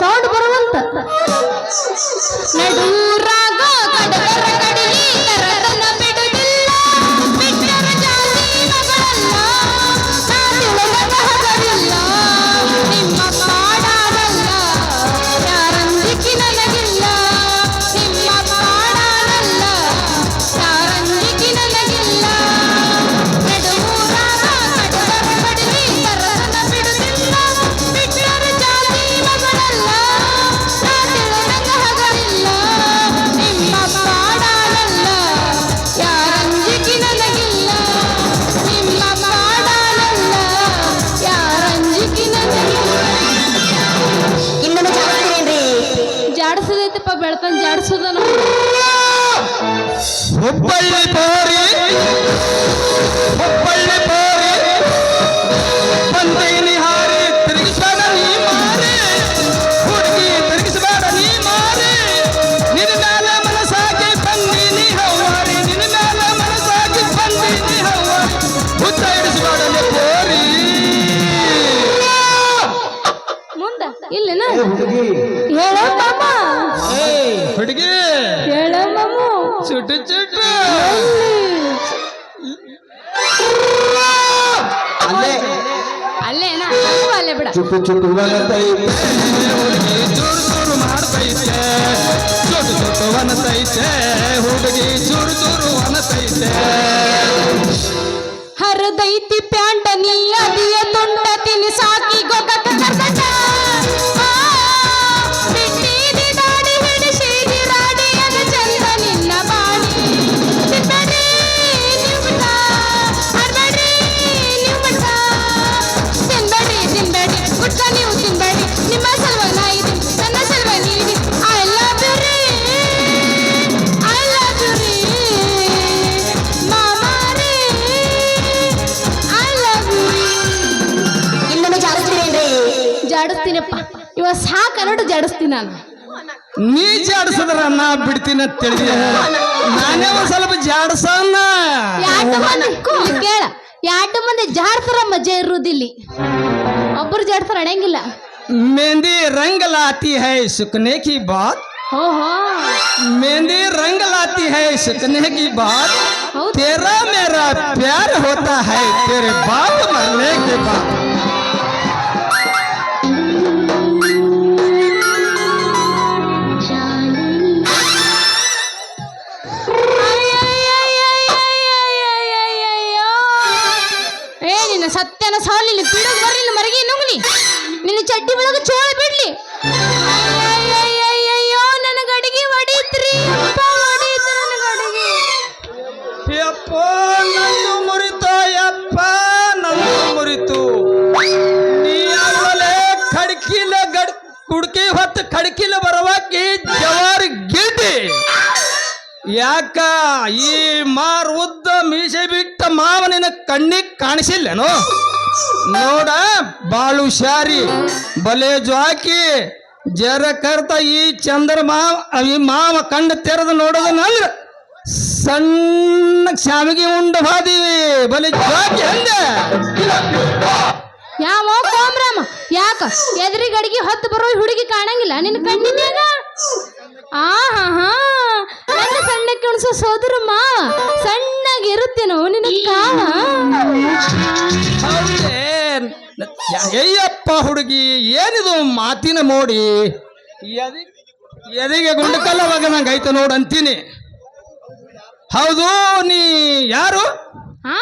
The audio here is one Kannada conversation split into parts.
ಸೌಂಡ್ ಬರುವಂತ. ನಡೂರಾಗ ಕಡಗರ ಕಡೆಯ ಹುಡುಗಿ. ಹುಡುಗಿ. ಚುಟು ಚುಟು. ಅಲ್ಲೇ. ಅಲ್ಲೇನ ಅಲ್ಲೇ ಬಿಡ. ಚುಟ್ಟು ಚುಟ್ಟು ಹುಡುಗಿ ಚೂರು ಚೂರು ಮಾಡ್ತೈತೆ ಚುಟ್ಟು ಚುಟ್ಟು ಹುಡುಗಿ ಚೂರು ಚೂರು ವನತೈತೆ. ಹರದೈತಿ ಪ್ಯಾಂಡ ಕನ್ನಡ ಜಾಡಿಸ್ತೀನಿ ನಾನು? ನೀ ಜಾಡಿಸಿದ್ರ ನಾ ಬಿಡ್ತೀನಿ ಅಂತ ತಿಳಿದ. ನಾನೇ ಒಂದ್ ಸ್ವಲ್ಪ ಜಾಡಿಸೋಣ. ಮಂದಿ? ಕೇಳ. ಎರಡು ಮಂದಿ? ಜಾಡ್ತಾರ ಮಜಾ ಇರುವುದಿಲ್ಲಿ ಒಬ್ಬರು ಜಾಡ್ತಾರ ಅಡಂಗಿಲ್ಲ मेहंदी रंग लाती ಕಿ ಬಾತ್. की बात मेहंदी रंग लाती ಹೈ सुकने ಕಿ ಬಾತ್. तेरा मेरा प्यार होता है तेरे बाप मरने के बाद ಹೊಟ್ಟೆನ ಸಾಲಿಲ್ಲ ಬಿಡೋದು ಬರಲಿಲ್ಲ ಮರಗಿ ನುಗ್ಲಿ. ನಿನ್ನ ಚಡ್ಡಿ ಬಿಡೋಕೆ ಚೋಳ ಬಿಡ್ಲಿ. ಅಯ್ಯಯ್ಯಯ್ಯೋ ನನಗೆ ಅಡಿಗೆ ಹೊಡೀತ್ರಿ. ಯಪ್ಪ, ನಂದು ಮುರಿತು ನೀ ಗಡ್ ಹೊತ್ತು ಜವಾರಿ ಗಿದ್ದಿ ಯಾಕ, ಈ ಮಾರ್ ಉದ್ದ ಮೀಸೆ ಬಿಟ್ಟ ಮಾವನಿನ ಕಣ್ಣಿಗೆ ಕಾಣಿಸಿಲ್ಲೇನೋ? ನೋಡ, ಬಾಳು ಶಾರಿ ಬಲೆ ಜಾಕಿ ಜರ ಕರ್ತ ಈ ಚಂದ್ರ ಮಾವ, ಈ ಮಾವ ಕಣ್ಣು ತೆರೆದು ನೋಡೋದನ್ನಂದ್ರ ಸಣ್ಣ ಶಾವಿಗೆ ಉಂಡ ಬಾದಿ ಬಲೆ ಜಾಕಿ ಅಂದೆ ಯಾವ ಕೋಮ್ರಾಮ ಯಾಕ? ಎದ್ರಿಗೆ ಹೊತ್ತು ಬರೋ ಹುಡುಗಿ ಕಾಣಂಗಿಲ್ಲ, ನಿನ್ನ ಕಣ್ಣಿನ್ಯಾಗ? ಆ ಹಾ ಹಾ ನನ್ನ ಸಣ್ಣಕ್ಕೆ ಉಣಿಸೋ ಸೋದರ ಮಾವ ಸಣ್ಣಗಿರುತ್ತೇನೋ ನಿನ್ನ ಕಾವ ಹೌದೇ. ಅಯ್ಯಪ್ಪ ಹುಡುಗಿ ಏನಿದು ಮಾತಿನ ಮೋಡಿ? ಎದಿ- ಎದೆಗೆ ಗುಂಡಕಲ್ಲ ನಂಗೆ ಐತೆ ನೋಡು ಅಂತೀನಿ. ಹೌದು ನೀ ಯಾರು? ಹಾ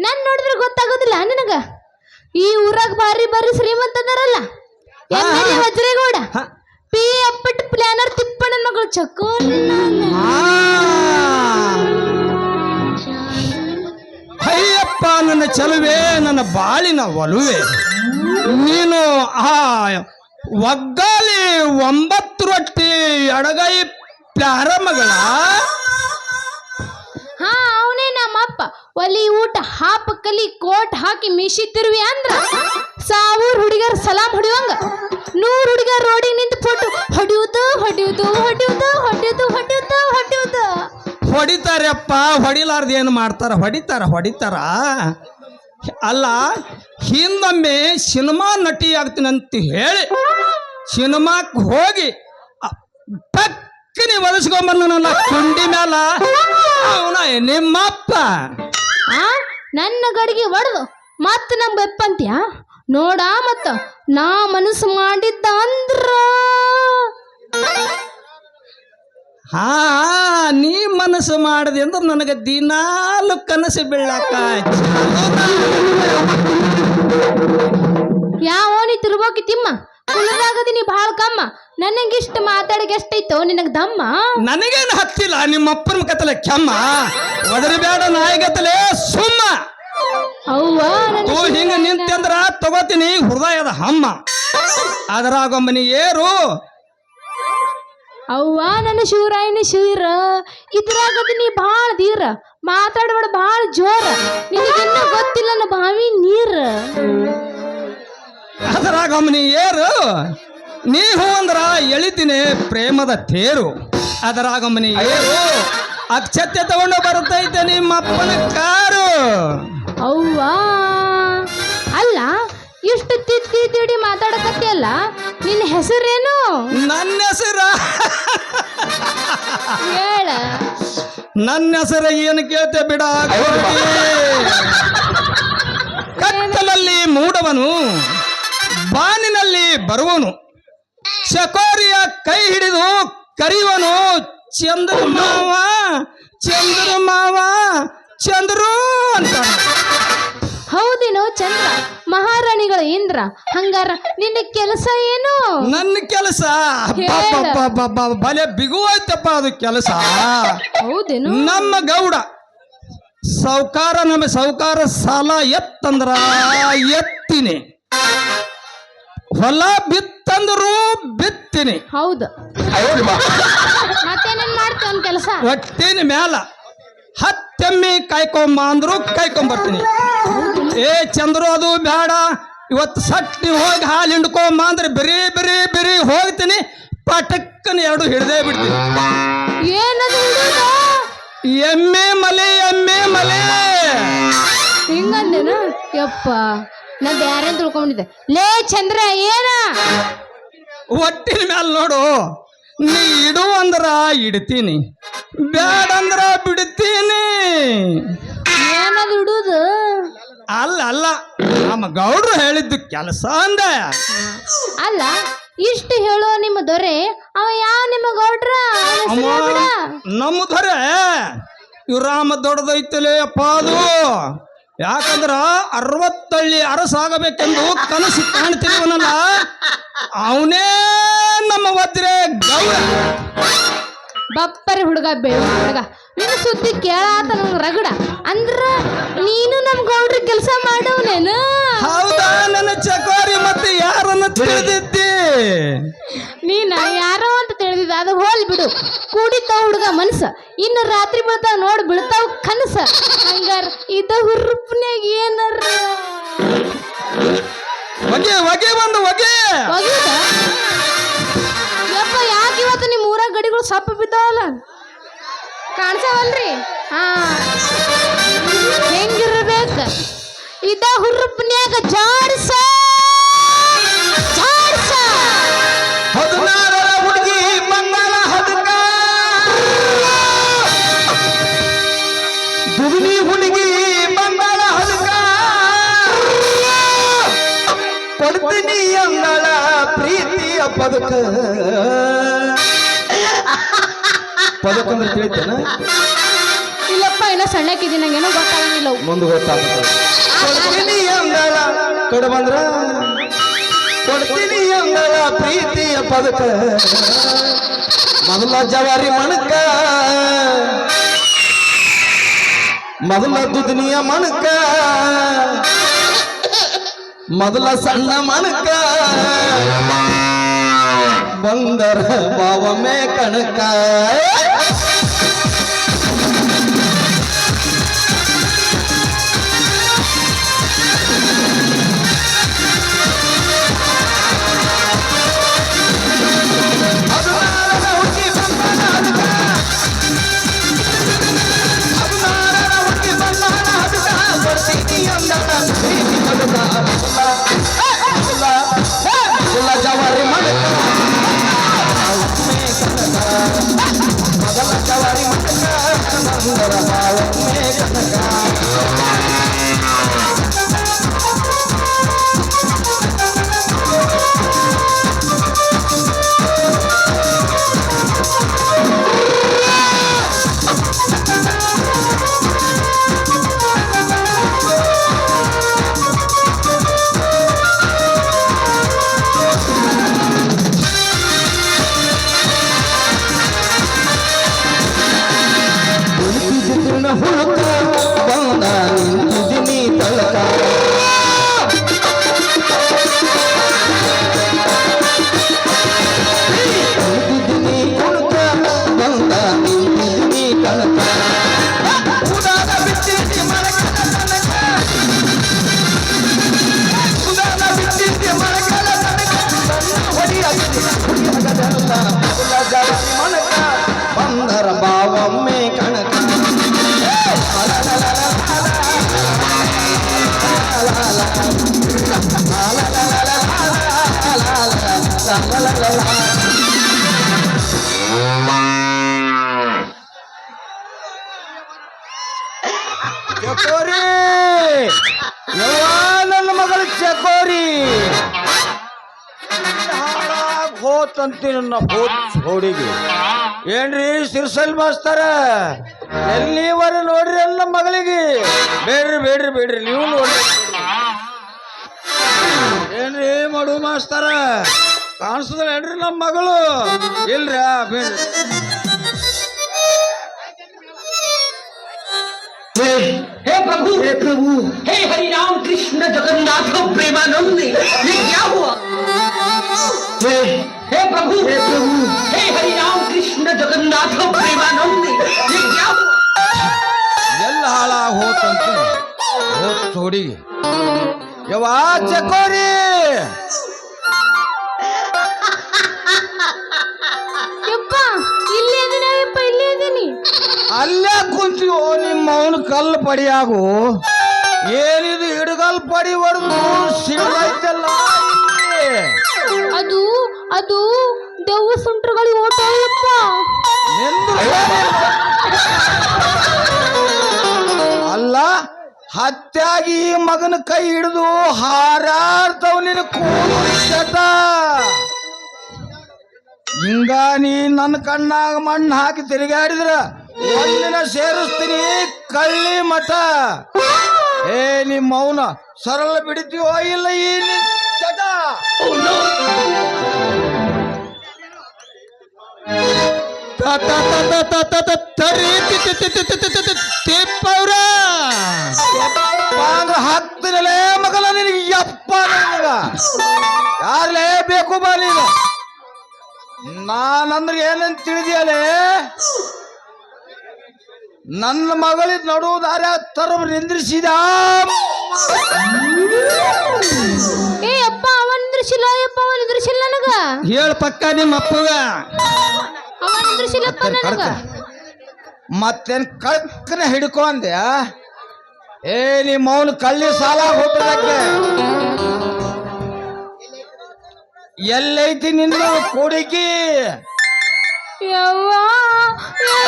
ನನ್ ನೋಡಿದ್ರೆ ಗೊತ್ತಾಗೋದಿಲ್ಲ ನಿನಗ. ಈ ಊರಾಗ ಬಾರಿ ಬಾರಿ ಶ್ರೀಮಂತ ಅದಾರಲ್ಲ. ವಜ್ರೇಗೌಡ. ಪಿ ಅಪ್ಪಟ್ ಪ್ಲಾನರ್ ತಿಪ್ಪಣ್ಣ ಮಗಳು ಚಕೋರಿ. ಅಯ್ಯಪ್ಪ ನನ್ನ ಚಲುವೆ ನನ್ನ ಬಾಳಿನ ಒಲುವೆ. ನೀನು ಆ ಒಗ್ಗಾಲಿ ಒಂಬತ್ತು ರೊಟ್ಟಿ ಎಡಗೈ ಪ್ಯಾರಮ್ಮಗಳ ಹಾ ಅವನೇ ನಮ್ಮಪ್ಪ. ಒಲಿ ಊಟ ಹಾಪ ಕಲಿ ಕೋಟ್ ಹಾಕಿ ಮೀಸಿ ತಿರುವಿ ಅಂದ್ರ. ಹೊಡಿಲಾರ್ದ ಏನು ಮಾಡ್ತಾರ? ಹೊಡಿತಾರ ಹೊಡಿತಾರ? ಅಲ್ಲ, ಹಿಂದೊಮ್ಮೆ ಸಿನಿಮಾ ನಟಿ ಆಗ್ತೀನಂತ ಹೇಳಿ ಸಿನಿಮಾಕ್ಕೆ ಹೋಗಿ ಪಕ್ಕನೆ ಟಕ್ಕನಿ ನನ್ನ ಕುಂಡಿ ಮ್ಯಾಲ. ಅವನ ನಿಮ್ಮಪ್ಪ. ಆ, ನನ್ನ ಗಡಿಗೆ ಒಡೆದು, ಮತ್ತೆ ನಮ್ ಬೆಪ್ಪಂತ್ಯ? ನೋಡ ಮತ್ತ, ನಾ ಮನಸ್ಸು ಮಾಡಿದ್ದ ಅಂದ್ರ. ಹಾ ನೀ ಮನಸ್ಸು ಮಾಡಿದೆ ಅಂದ್ರೆ ನನಗೆ ದಿನಾಲು ಕನಸು ಬೀಳಕ್ಕ ಯಾವ ನೀ ತಿರ್ಬೋಕಿ ತಿಮ್ಮ? ಕುಲದಾಗದಿನಿ ಭಾಳ ಕಮ್ಮ. ನನಗಿಷ್ಟು ಮಾತಾಡಕ್ಕೆ ಎಷ್ಟೈತೋ ನಿನಗೆ ದಮ್ಮ? ನನಗೇನು ಹತ್ತಿಲ್ಲ ನಿಮ್ಮಪ್ಪನ ಕತ್ತಲೆ ಕೆಮ್ಮ. ಒದರಬೇಡ ನಾಯಿಗತ್ತಲೆ ಸುಮ್ಮ. ಅವ್ವ ತೂ ಹಿಂಗ ನಿಂತಂದ್ರ ತಗೋತೀನಿ ಹೃದಯದ ಹಮ್ಮ. ಅದರಾಗೊಮ್ಮನಿ ಏರು ಅವ್ವ ನನ್ನ ಶಿವರಾಯನ ಶಿವರ ನೀ ಭಾಳ ದೀರ ಮಾತಾಡಬೇಡ ಭಾಳ ಜೋರ. ನಿನಗಿನ್ನೂ ಗೊತ್ತಿಲ್ಲ ನನ್ನ ಬಾವಿ ನೀರ? ಅದರಾಗೊಮ್ಮನಿ ಏರು ನೀ ಹೂ ಅಂದ್ರ ಎಳಿತೀನಿ ಪ್ರೇಮದ ತೇರು. ಅದರಾಗೊಮ್ಮನಿ ಏರು ಅಕ್ಷತೆ ತಗೊಂಡು ಬರ್ತೈತೆ ನಿಮ್ಮಪ್ಪನ ಕಾರು. ಅವ್ವ ಅಲ್ಲ ಇಷ್ಟು ತಿದ್ದಿ ತಿಡಿ ಮಾತಾಡಕತ್ತಿಯಲ್ಲ? ನಿನ್ನ ಹೆಸರೇನು? ನನ್ನ ಹೆಸರ. ಹೇಳ. ನನ್ನ ಹೆಸರ ಏನು ಕೇಳ್ತೆ ಬಿಡ. ಕತ್ತಲಲ್ಲಿ ಮೂಡವನು ಬಾನಿನಲ್ಲಿ ಬರುವನು ಚಕೋರಿಯ ಕೈ ಹಿಡಿದು ಕರೆಯುವನು ಚಂದ್ರ ಮಾವ ಚಂದ್ರು ಅಂತ. ಹೌದೇನೋ ಚಂದ್ರ ಮಹಾರಾಣಿಗಳ ಇಂದ್ರ ಹಂಗಾರ ನಿನ್ನ ಕೆಲಸ ಏನು? ನನ್ನ ಕೆಲಸ? ಬಲೆ ಬಿಗುವಾಯ್ತಪ್ಪ ಅದು ಕೆಲಸ. ಹೌದೇನು? ನಮ್ಮ ಗೌಡ ಸೌಕಾರ ನಮ್ಮ ಸೌಕಾರ ಸಾಲ ಎತ್ತಂದ್ರ ಎತ್ತಿನಿ. ಹೊಲ ಬಿತ್ತಂದ್ರು ಬಿತ್ತಿನಿ. ಹೌದು. ಮತ್ತೇನೇನ್ ಕೆಲಸ? ಒಟ್ಟಿನ ಮ್ಯಾಲ ಹತ್ತೆಮ್ಮಿ ಕಾಯ್ಕೊಂಬ ಅಂದ್ರು ಕಾಯ್ಕೊಂಬರ್ತೀನಿ ಏ ಚಂದ್ರು ಅದು ಬೇಡ ಇವತ್ತು ಸಟ್ ನೀವು ಹೋಗಿ ಹಾಲು ಹಿಂಡ್ಕೊಂಬ ಅಂದ್ರೆ ಬಿರಿ ಬಿರಿ ಬಿರಿ ಹೋಗ್ತೀನಿ. ಪಟಕ್ಕನ ಎರಡು ಹಿಡ್ದೇ ಬಿಡ್ತೀನಿ. ಏನದು ಎಮ್ಮೆ ಮಲೆ ಎಮ್ಮೆ ಮಲೆ. ಹಿಂಗಂದೇನ? ಯಪ್ಪ ನಾ ಬ್ಯಾರೆ ತಿಳ್ಕೊಂಡಿದ್ದೆ. ಲೇ ಚಂದ್ರ ಏನ? ಒಟ್ಟಿನ ಮೇಲೆ ನೋಡು. ನೀ ಇಡು ಅಂದ್ರ ಇಡ್ತೀನಿ. ಬೇಡ ಅಂದ್ರ ಬಿಡ್ತೀನಿ. ಏನದು ಹುಡುದು ಅಲ್ಲ ಅಲ್ಲ. ನಮ್ಮ ಗೌಡ್ರು ಹೇಳಿದ್ದು ಕೆಲಸ ಅಂದ. ಅಲ್ಲ ಇಷ್ಟು ಹೇಳೋ ನಿಮ್ಮ ದೊರೆ ಅವ ಯಾವ ನಿಮ್ಮ ಗೌಡ್ರ. ನಮ್ಮ ದೊರೆ ಇವ್ ರಾಮ ದೊಡ್ಡದೈತಲೇ ಅಪ್ಪ ಅದು. ಯಾಕಂದ್ರ ಅರವತ್ತಳ್ಳಿ ಅರಸಾಗಬೇಕೆಂದು ಕನಸು ಕಾಣ್ತಿರುವನಲ್ಲ ಅವನೇ ನಮ್ಮ ಒದ್ರೆ ಗೌಡ. ಬಪ್ಪರಿ ಹುಡುಗ ಬೇಡ ಹುಡುಗ. ನಿನ್ನ ಸುದ್ದಿ ಕೇಳಾತ ನಂಗೆ ರಗಡ. ಅಂದ್ರ ನೀನು ನಮ್ ಗೌಡ್ರ ಕೆಲಸ ಮಾಡವನೇನು? ಹೌದಾ ನನ್ನ ಚಕೋರಿ ಮತ್ತೆ ಯಾರನ್ನ ತಿಳಿದಿದ್ದಿ? ನೀನ ಯಾರೋ ಅಂತ ತಿಳಿದಿದ್ದ ಅದು ಹೋಲ್ ಬಿಡು. ಕೂಡಿತಾವ ಹುಡುಗ ಮನಸ್ಸ. ಇನ್ನು ರಾತ್ರಿ ಬೀಳ್ತಾವ ನೋಡಿ ಬೀಳ್ತಾವ ಕನಸ. ಹಂಗಾರ ಇದ ಹುರುಪ್ನ್ಯಾಗ ಏನಾರ? ಹೊಗೆ ಹೊಗೆ ಬಂದು ಹೊಗೆ. ಒಗಿದ ಯಪ್ಪ ಯಾಕೆ ಇವತ್ತು ನಿಮ್ಮ ಊರಾಗ ಗಡಿಗಳು ಸಪ್ಪ ಬಿದ್ದಾವಲ್ಲ? ಕಾಣಿಸವಲ್ರಿ? ಹಾ. ಹೆಂಗಿರ್ಬೇಕು? ಇದ ಹುರುಪ್ನ್ಯಾಗ ಜಾಡ್ಸ! ಜಾಡ್ಸ! ಹುಡುಗಿ ಬಂಗಾಳ ಹದಕ! ಹುಡುಗಿ ಬಂಗಾಳ ಹದಕ! ಕೊಡ್ತೀನಿ ಅಂಗಳ ಪ್ರೀತಿಯ ಪದಕ ಪದಕ ಅಂದ್ರೆ ತಿಳಿತೇನ? ಇಲ್ಲಪ್ಪ ಇನ್ನ ಸಣ್ಣಕ್ಕಿದ್ದೀನಿ ನಂಗೇನೋ ಗೊತ್ತಾಗಂಗಿಲ್ಲ. ಅವು. ಮುಂದೆ ಗೊತ್ತಾಗ್ತದೆ. ಕೊಡ್ತೀನಿ ಅಂದಳ ಕಡೆ ಬಂದ್ರ. ಕೊಡ್ತೀನಿ ಅಂದಳ ಪ್ರೀತಿಯ ಪದಕ. ಮೊದಲ ಜವಾರಿ ಮಣಕ. ಮೊದಲ ದುದನಿಯ ಮಣಕ. ಮೊದಲ ಸಣ್ಣ ಮಣಕ. ಬಂದರ ಬಾವಮೆ ಕಣಕ. ಹೋತಂತಿ ನನ್ನ ಹೋತ್ ಹೋಡಿಗೆ ಏನ್ರಿ ಸಿರ್ಸಲ್ ಮಾಸ್ತಾರ ಎಲ್ಲಿವರ ನೋಡ್ರಿ ನನ್ನ ಮಗಳಿಗೆ ಬೇಡ್ರಿ ಬೇಡ್ರಿ ಬೇಡ್ರಿ ನೀವು ನೋಡ್ರಿ ಏನ್ರಿ ಮಡು ಮಾಸ್ತಾರ ಕಾಣಿಸ್ತದ ಏನ್ರಿ ನಮ್ಮ ಮಗಳು ಇಲ್ರಿ ಆ, ಬೇಡ್ರಿ हे प्रभु हे प्रभु हे हरि राम कृष्ण जगन्नाथ प्रेमानंद ये क्या हुआ हे हे प्रभु हे प्रभु हे हरि राम कृष्ण जगन्नाथ प्रेमानंद ये क्या हुआ ಎಲ್ಲ ಹಾಳಾಗ್ ಹೋತಂತ ಹೋತ್ ಹುಡುಗಿ ಯವ್ವಾ ಚಕೋರಿ ಯಪ್ಪ ಇಲ್ಲೇ ಇದೀನಿ ಯಪ್ಪ ಇಲ್ಲೇ ಇದೀನಿ ಅಲ್ಲೇ ಕುಂತೀವೋ ನಿಮ್ಮ ಅವನ ಕಲ್ಲು ಪಡಿಯಾಗು ಏನಿದು ಹಿಡಗಲ್ ಪಡಿ ಹೊಡೆದು ಸಿಡದೈತಲ್ಲ ಅದು ಅದು ದೆವ್ವ ಸುಂಟ್ರಗಳು ಓಟ ಯಪ್ಪ ಅಲ್ಲ, ಹತ್ಯಾಗಿ ಈ ಮಗನ ಕೈ ಹಿಡಿದು ಹಾರಾಡ್ತಾವ್ ನಿನ್ನ ಚಟ ಹಿಂಗ ನೀ ನನ್ನ ಕಣ್ಣಾಗ ಮಣ್ಣು ಹಾಕಿ ತಿರುಗಾಡಿದ್ರ, ಮಣ್ಣಿನ ಸೇರಿಸ್ತೀನಿ ಕಳ್ಳಿ ಮಠ. ಏ, ನಿಮ್ಮ ಮೌನ ಸರಳ ಬಿಡ್ತೀವೋ ಇಲ್ಲ ಈ ಚಟ ತಿಪ್ಪವ್ರ ಹಾಕ್ತಿರಲೇ ಮಗಲ ನಿನಗೆ ಯಪ್ಪ ನಿನಗ. ಯಾರಲೇ ಬೇಕು ಬಾ ನೀನು. ನಾನಂದ್ರೆ ಏನಂತ ತಿಳಿದಿಯಲೇ? ನನ್ನ ಮಗಳಿದ್ ನಡು ದಾರ ತರ ನಿಂದ್ರಿಸಿದ. ಏ ಅಪ್ಪ ಅವನ್ ನಿಂದ್ರಿಸಿಲ್ಲ ಅಪ್ಪ ಅವ ನಿಂದ್ರಿಸಿಲ್ಲ ನನಗ? ಹೇಳ ಪಕ್ಕ ನಿಮ್ಮ ಅಪ್ಪಗ. ಅವನ್ ನಿಂದ್ರಿಸಿಲ್ಲಪ್ಪ ನನಗ? ಮತ್ತೇನ್ ಕಳ್ಕನ ಹಿಡ್ಕೊ ಅಂದೆ ಏ ನಿಮ್ಮ ಮೌನ ಕಳ್ಳಿ ಸಾಲ ಹೋಗ್ತದಕ್ಕೆ ಎಲ್ಲೈತಿ ನಿನ್ನ ಕೊಡುಗಿ? ಯವ್ವಾ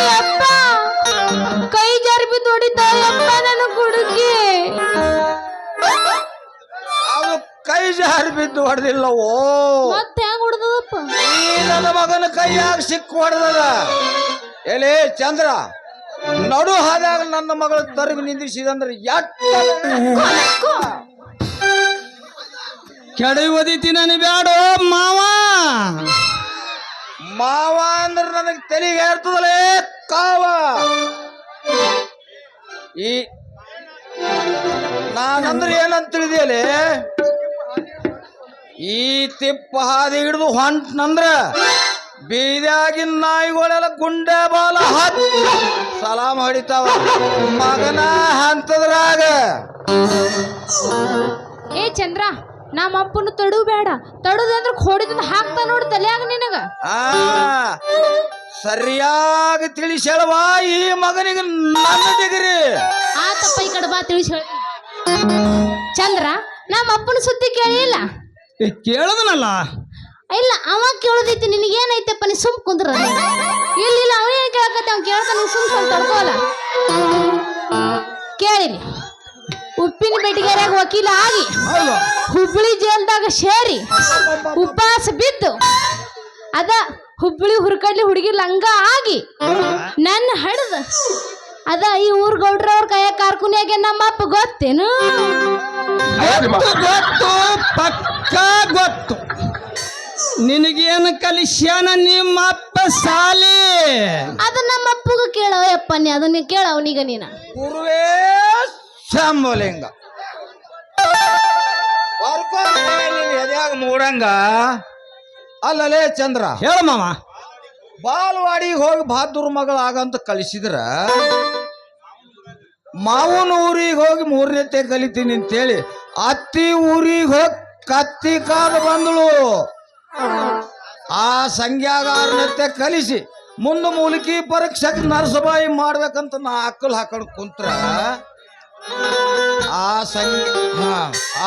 ಯಪ್ಪ ಜಾರಿ ಬಿದ್ದು ಹೊಡೆದಿಲ್ಲವೋ? ಮತ್ತೆ ಹೆಂಗ್ ಹೊಡ್ದದಪ್ಪ? ಈ ನನ್ನ ಮಗನ ಕೈಯಾಗ ಸಿಕ್ಕು ಹೊಡೆದದ. ಎಲೆ ಚಂದ್ರ ನಡು ಹಾದಾಗ ನನ್ನ ಮಗಳ ತರಗಿ ನಿಂದಿಸಿದಂದ್ರೆ ಎಟ್ಟ ನನಗೆ ಒದಿತಿ ನಾನು ಬ್ಯಾಡೋ ಮಾವ? ಮಾವ ಅಂದ್ರೆ ನನಗೆ ತೆಲಿಗೆ ಇರ್ತದಲ್ಲೇ ಕಾವ. ಈ ನಾನಂದ್ರೆ ಏನಂತ ತಿಳಿದಿಯಲೇ? ಈ ತಿಪ್ಪ ಹಾದಿ ಹಿಡಿದು ಹೊಂಟ್ನಂದ್ರ ಬೀದಾಗಿನ ನಾಯಿಗಳೆಲ್ಲ ಗುಂಡೆ ಬಾಲ ಹತ್ ಸಲಾಮ್ ಹೊಡಿತಾವ. ಮಗನ ಹಂತದ್ರಾಗ. ಏ ಚಂದ್ರ ನಮ್ಮ ಅಪ್ಪನ ತಡು ಬೇಡ ತಡುದಂದ್ರ ಹೊಡಿದಿಂದ ಹಾಕ್ತಾ ನೋಡು ತಲ್ಯಾಗ ನಿನಗ. ಆ ಸರಿಯಾಗಿ ತಿಳಿಸೇಳವ ಈ ಮಗನಿಗೆ ನನ್ನ ಡಿಗ್ರಿ. ಆತಪ್ಪ ಈ ಕಡೆ ಬಾ ತಿಳಿಸಿ ಚಂದ್ರ ನಮ್ಮ ಅಪ್ಪನ ಸುದ್ದಿ ಕೇಳಿಲ್ಲ? ಕೇಳದನಲ್ಲ? ಇಲ್ಲ ಅವ ಕೇಳದೈತಿ ನಿನಗೇನೈತಪ್ಪ ನೀ ಸುಮ್ ಕುಂದ್ರ ಇಲ್ಲ ಇಲ್ಲ ಅವ ಏನ್ ಕೇಳಕತ್ತ ಅವ್ನು ಕೇಳ್ತಾನೆ ಸುಮ್ ಸುಮ್ ತಡ್ಕೋಲ್ಲ. ಕೇಳಿರಿ. ಉಪ್ಪಿನ ಬೆಟ್ಟಿಗೆರೆಯಾಗ ವಕೀಲ ಆಗಿ ಹುಬ್ಬಳ್ಳಿ ಜೇಲ್ದಾಗ ಜೈಲ್ದಾಗ ಸೇರಿ ಉಪವಾಸ ಬಿದ್ದು ಅದ ಹುಬ್ಬಳ್ಳಿ ಹುರ್ಕಡ್ಲಿ ಹುಡುಗಿ ಲಂಗ ಆಗಿ ನನ್ನ ಹಡ್ದ ಅದ ಈ ಊರ್ ಗೌಡ್ರವ್ರ ಕೈಯಾಗ ಕಾರ್ಕುನಿಯಾಗೆ ನಮ್ಮ ಅಪ್ಪ ಗೊತ್ತೇನು? ಗೊತ್ತು ಗೊತ್ತು ಪಕ್ಕ ಗೊತ್ತು. ನಿನಗೇನು ಕಲಿಸ್ಯಾನ ನಿಮ್ಮ ಅಪ್ಪ ಸಾಲಿ? ಅದು ನಮ್ಮ ಅಪ್ಪಗ ಕೇಳವ ಅಪ್ಪ ನೀ ಅದನ್ನ ಕೇಳ ಅವನಿಗ ನೀನ. ಗುರುವೇ ನಿನ್ ಎದ್ಯಾಗ ಮೂಡಂಗ? ಅಲ್ಲಲೇ ಚಂದ್ರ. ಹೇಳ ಮಾವ ಬಾಲ್ವಾಡಿಗೆ ಹೋಗಿ ಬಹಾದೂರ್ ಮಗಳಾಗಂತ ಕಲಿಸಿದ್ರ ಮಾವನ ಊರಿಗೆ ಹೋಗಿ ಮೂರನೇತೆ ಕಲಿತೀನಿ ಅಂತೇಳಿ ಅತ್ತಿ ಊರಿಗೆ ಹೋಗಿ ಕತ್ತಿ ಕಾದ ಬಂದಳು. ಆ ಸಂಖ್ಯಾಗ ಆರನೇತೆ ಕಲಿಸಿ ಮುಂದೆ ಮೂಲಿಕಿ ಪರೀಕ್ಷೆಗೆ ನರಸಬಾಯಿ ಮಾಡ್ಬೇಕಂತ ನಾ ಅಕ್ಕಲು ಹಾಕೊಂಡು ಕುಂತ್ರ, ಆ ಸಂಖ್ಯೆ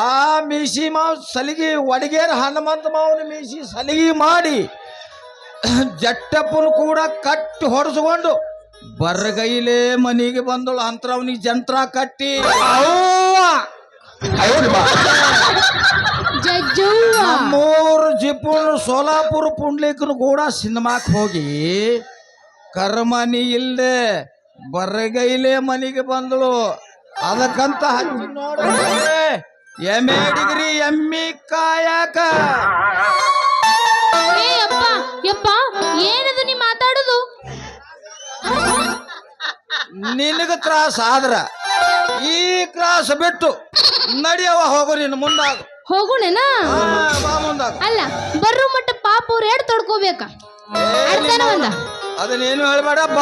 ಆ ಮೀಸಿ ಮಾವ್ ಸಲಿಗೆ ಒಡಗೇರ ಹನುಮಂತ ಮಾವನ ಮೀಸಿ ಸಲಿಗೆ ಮಾಡಿ ಜಟ್ಟಪ್ಪನು ಕೂಡ ಕಟ್ಟಿ ಹೊಡೆಸ್ಕೊಂಡು ಬರಗೈಲೇ ಮನೆಗೆ ಬಂದಳು. ಅಂತರ ಅವನಿಗೆ ಜಂತ್ರ ಕಟ್ಟಿ. ಮೂರು ಜಿಪುಣ ಸೋಲಾಪುರ ಪುಂಡ್ಲಿಕ್ಕನು ಕೂಡ ಸಿನಿಮಾಕ್ ಹೋಗಿ ಕರ್ಮನಿ ಇಲ್ದೆ ಬರಗೈಲೇ ಮನೆಗೆ ಬಂದಳು. ಅದಕ್ಕಂತ ಹಚ್ಚಿ ನೋಡಿ. ಎಮ್ಮೆ ಡಿಗ್ರಿ ಎಮ್ಮಿ ಕಾಯಕ. ನಿನಗ ತ್ರಾಸ ಆದ್ರ ಈ ಕ್ರಾಸ್ ಬಿಟ್ಟು ನಡಿಯವ ಹೋಗು ನಿನ್ನ ಮುಂದಾಗ. ಹೋಗುಣೇನಾ? ಬಾ ಮುಂದಾಗ. ಅಲ್ಲ ಬರ್ರು ಮಟ್ಟ ಪಾಪ ಅವ್ರು ಎಡ್ ತೊಡ್ಕೋಬೇಕ. ಒಂದ? ಅದನ್ನೇನು ಹೇಳ್ಬೇಡಪ್ಪ.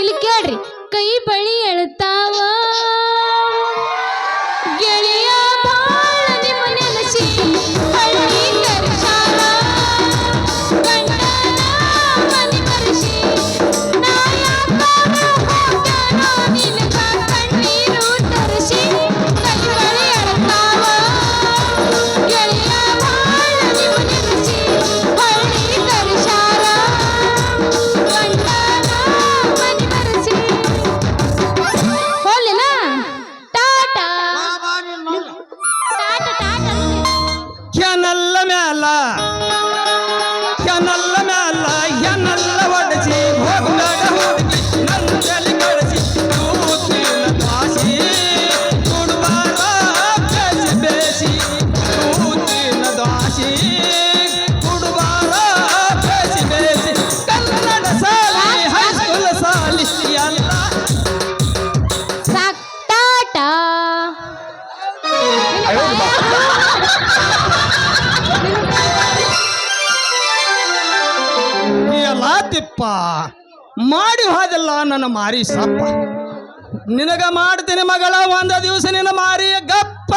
ಇಲ್ಲಿ ಕೇಳ್ರಿ ಕೈ ಬಳಿ ಎಳ್ತಾವ. ಮಾಡಿ ಹೋದಲ್ಲ ನನ್ನ ಮಾರಿ ಸಪ್ಪ. ನಿನಗ ಮಾಡ್ತೀನಿ ಮಗಳ ಒಂದ ದಿವಸ ನಿನ್ನ ಮಾರಿ ಗಪ್ಪ.